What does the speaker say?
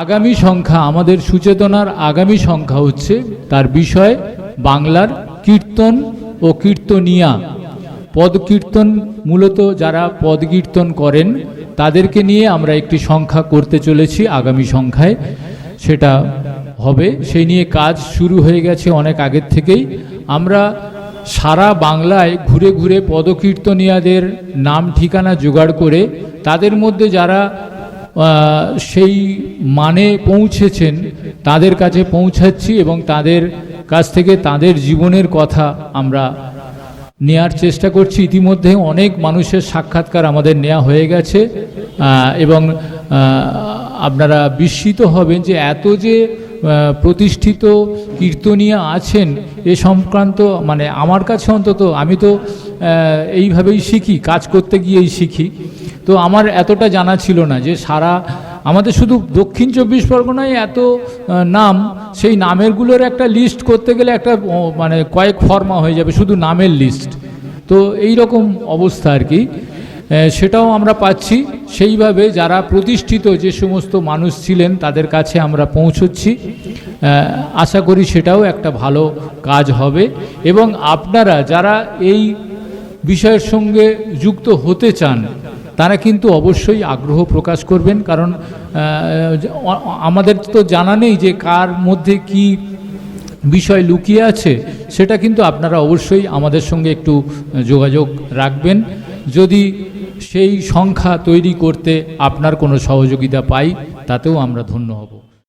আগামী সংখ্যা আমাদের সুচেতনার আগামী সংখ্যা হচ্ছে তার বিষয় বাংলার কীর্তন ও কীর্তনিয়া। পদকীর্তন মূলত যারা পদকীর্তন করেন, তাদেরকে নিয়ে আমরা একটি সংখ্যা করতে চলেছি আগামী সংখ্যায়। সেটা হবে, সেই নিয়ে কাজ শুরু হয়ে গেছে অনেক আগের থেকেই। আমরা সারা বাংলায় ঘুরে ঘুরে পদকীর্তনিয়াদের নাম ঠিকানা জোগাড় করে, তাদের মধ্যে যারা সেই মানে পৌঁছেছেন, তাদের কাছে পৌঁছাচ্ছি এবং তাদের কাছ থেকে তাদের জীবনের কথা আমরা নেয়ার চেষ্টা করছি। ইতিমধ্যে অনেক মানুষের সাক্ষাৎকার আমাদের নেওয়া হয়ে গেছে এবং আপনারা বিস্মিত হবেন যে এত যে প্রতিষ্ঠিত কীর্তনিয়া আছেন, এ সংক্রান্ত মানে আমার কাছে অন্তত, আমি তো এইভাবেই শিখি, কাজ করতে গিয়েই শিখি। তো আমার এতটা জানা ছিল না যে সারা, আমাদের শুধু দক্ষিণ চব্বিশ পরগনায় এত নাম, সেই নামেরগুলোর একটা লিস্ট করতে গেলে একটা মানে কয়েক ফর্মা হয়ে যাবে, শুধু নামের লিস্ট তো এই রকম অবস্থা আর কি। সেটাও আমরা পাচ্ছি। সেইভাবে যারা প্রতিষ্ঠিত যে সমস্ত মানুষ ছিলেন, তাদের কাছে আমরা পৌঁছচ্ছি। আশা করি সেটাও একটা ভালো কাজ হবে। এবং আপনারা যারা এই বিষয়ের সঙ্গে যুক্ত হতে চান তারা কিন্তু অবশ্যই আগ্রহ প্রকাশ করবেন, কারণ আমাদের তো জানা নেই যে কার মধ্যে কি বিষয় লুকিয়ে আছে, সেটা কিন্তু আপনারা অবশ্যই আমাদের সঙ্গে একটু যোগাযোগ রাখবেন। যদি সেই সংখ্যা তৈরি করতে আপনার কোনো সহযোগিতা পাই, তাতেও আমরা ধন্য হব।